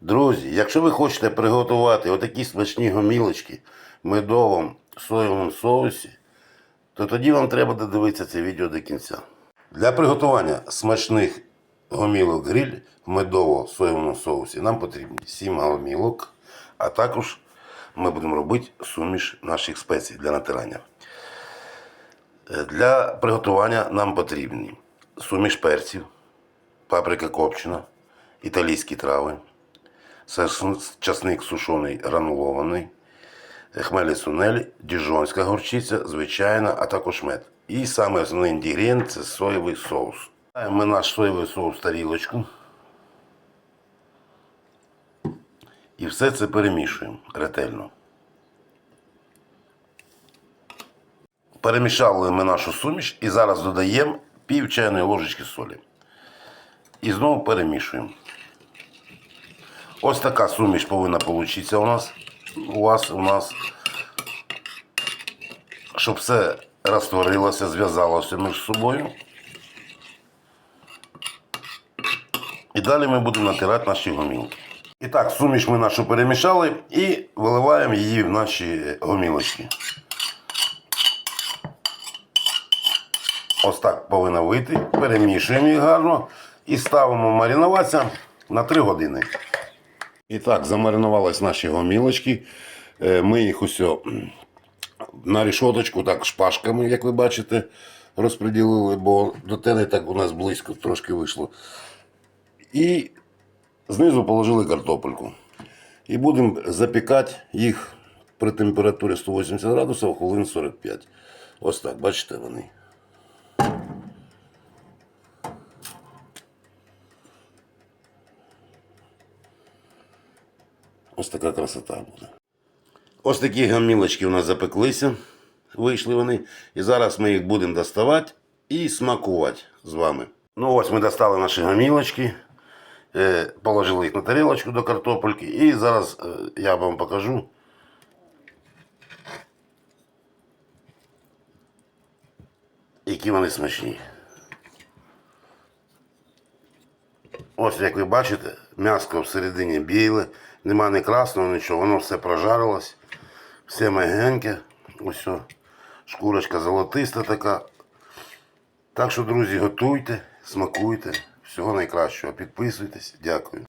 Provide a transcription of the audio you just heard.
Друзі, якщо ви хочете приготувати отакі смачні гомілочки в медовому соєвому соусі, то тоді вам треба додивитися це відео до кінця. Для приготування смачних гомілок гриль в медово соєвому соусі нам потрібні 7 гомілок, а також ми будемо робити суміш наших спецій для натирання. Е, Для приготування нам потрібні суміш перців, паприка копчена, італійські трави, сос- часник сушений гранулований, хмелі сунелі, діжонська горчиця, звичайна, а також мед. І саме основний інгредієнт це соєвий соус. Ми наш соєвий соус в тарілочку. І все це перемішуємо ретельно. Перемішали ми нашу суміш і зараз додаємо пів чайної ложечки солі. І знову перемішуємо. Ось така суміш повинна получитися у нас. У вас, у нас. Щоб все розтворилося, зв'язалося між собою. І далі ми будемо натирати наші гомілки. І так, суміш ми нашу перемішали і виливаємо її в наші гомілочки. Ось так повинна вийти. Перемішуємо її гарно і ставимо маринуватися на 3 години. І так, замаринувались наші гомілочки. Е, Ми їх усьо на рішоточку, так шпажками, як ви бачите, розподілили, бо до те так у нас близько трошки вийшло. І знизу положили картопельку. І будемо запікати їх при температурі 180 градусів хвилин 45. Ось так, бачите вони. Ось така красота буде. Ось такі гамілочки у нас запеклися. Вийшли вони. І зараз ми їх будемо доставати і смакувати з вами. Ну ось ми достали наші гамілочки, е, положили їх на тарілочку до картопельки. І зараз е, я вам покажу. Які вони смачні. Ось як ви бачите, м'яско всередині біле, нема ні красного, нічого, воно все прожарилось, все мегеньке, ось шкурочка золотиста така. Так що, друзі, готуйте, смакуйте. Всього найкращого. Підписуйтесь. Дякую.